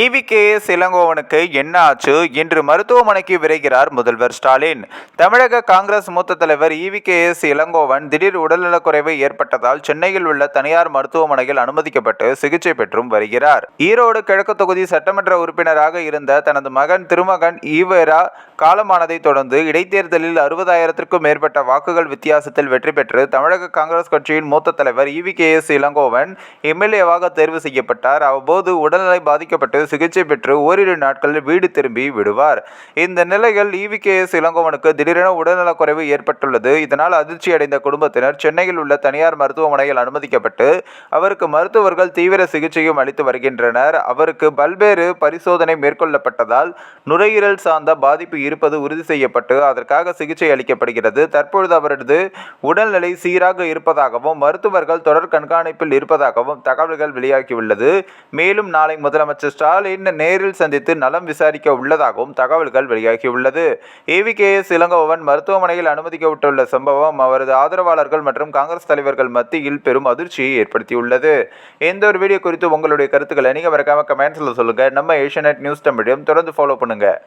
EVKS இளங்கோவனுக்கு என்ன ஆச்சு இன்று மருத்துவமனைக்கு விரைகிறார் முதல்வர் ஸ்டாலின். தமிழக காங்கிரஸ் மூத்த தலைவர் இவிகேஎஸ் இளங்கோவன் திடீர் உடல்நலக்குறைவு ஏற்பட்டதால் சென்னையில் உள்ள தனியார் மருத்துவமனையில் அனுமதிக்கப்பட்டு சிகிச்சை பெற்றும் வருகிறார். ஈரோடு கிழக்கு தொகுதி சட்டமன்ற உறுப்பினராக இருந்த தனது மகன் திருமகன் ஈவேரா காலமானதை தொடர்ந்து இடைத்தேர்தலில் அறுபதாயிரத்திற்கும் மேற்பட்ட வாக்குகள் வித்தியாசத்தில் வெற்றி பெற்று தமிழக காங்கிரஸ் கட்சியின் மூத்த தலைவர் இவிகேஎஸ் இளங்கோவன் எம்எல்ஏவாக தேர்வு செய்யப்பட்டார். அவ்வப்போது உடல்நிலை பாதிக்கப்பட்டு சிகிச்சை பெற்று ஓரிரு நாட்களில் வீடு திரும்பி விடுவார். இந்த நிலையில் இவிகேஎஸ் இளங்கோவனுக்கு திடீரென உடல்நலக்குறைவு ஏற்பட்டுள்ளது. இதனால் அதிர்ச்சி அடைந்த குடும்பத்தினர் சென்னையில் உள்ள தனியார் மருத்துவமனையில் அனுமதிக்கப்பட்டு அவருக்கு மருத்துவர்கள் தீவிர சிகிச்சையும் அளித்து வருகின்றனர். அவருக்கு பல்வேறு பரிசோதனை மேற்கொள்ளப்பட்டதால் நுரையீரல் சார்ந்த பாதிப்பு இருப்பது உறுதி செய்யப்பட்டு அதற்காக சிகிச்சை அளிக்கப்படுகிறது. தற்பொழுது அவரது உடல்நிலை சீராக இருப்பதாகவும் மருத்துவர்கள் தொடர் கண்காணிப்பில் இருப்பதாகவும் தகவல்கள் வெளியாகியுள்ளது. மேலும் நாளை முதலமைச்சர் ஸ்டாலின் நேரில் சந்தித்து நலம் விசாரிக்க உள்ளதாகவும் தகவல்கள் வெளியாகியுள்ளது. ஏவிகேஎஸ் இளங்கோவன் மருத்துவமனையில் அனுமதிக்கப்பட்டுள்ள சம்பவம் அவரது ஆதரவாளர்கள் மற்றும் காங்கிரஸ் தலைவர்கள் மத்தியில் பெரும் அதிர்ச்சியை ஏற்படுத்தியுள்ளது. எந்த ஒரு வீடியோ குறித்து உங்களுடைய கருத்துக்களை நீங்கள் மறக்காம கமெண்ட்ஸில் சொல்லுங்கள் நம்ம ஏஷியநெட் நியூஸ் தமிழையும் தொடர்ந்து ஃபாலோ பண்ணுங்கள்